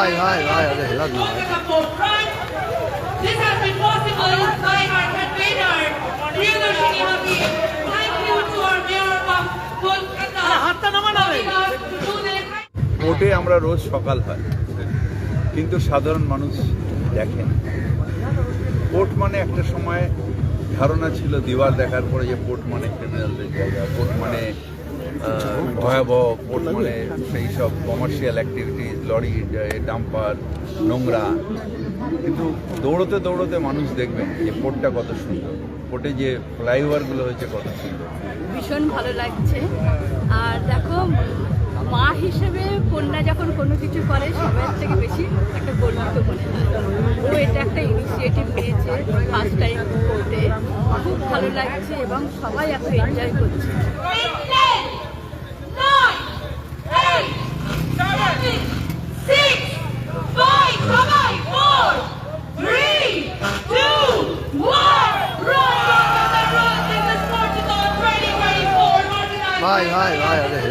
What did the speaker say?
Hi, hi, hi, hi, hi, hi, hi, ভোটে আমরা রোজ সকাল হয়। কিন্তু সাধারণ মানুষ দেখে না। ভোট মানে একটা সময় ধারণা ছিল দিওয়ার দেখার পরে যে ভোট মানে ক্রিমিনালদের জায়গা ভোট মানে ভয়াবহ মানে সেই সব কমার্শিয়াল অ্যাক্টিভিটিস লরি ডাম্পার, নোংরা। কিন্তু দৌড়তে দৌড়তে মানুষ দেখবেন যে কোর্টটা কত সুন্দর। কোর্টে যে ফ্লাইওভারগুলো হয়েছে কত সুন্দর। ভীষণ ভালো লাগছে। আর দেখো, মা হিসেবে কন্যা যখন কোনো কিছু করে সবার থেকে বেশি একটা গর্বিত মনে হয়। ও এটা একটা ইনিশিয়েটিভ নিয়েছে ফার্স্ট টাইম কোর্টে খুব ভালো লাগছে এবং সবাই এত এনজয় করছে। 妈呀妈呀妈呀这谁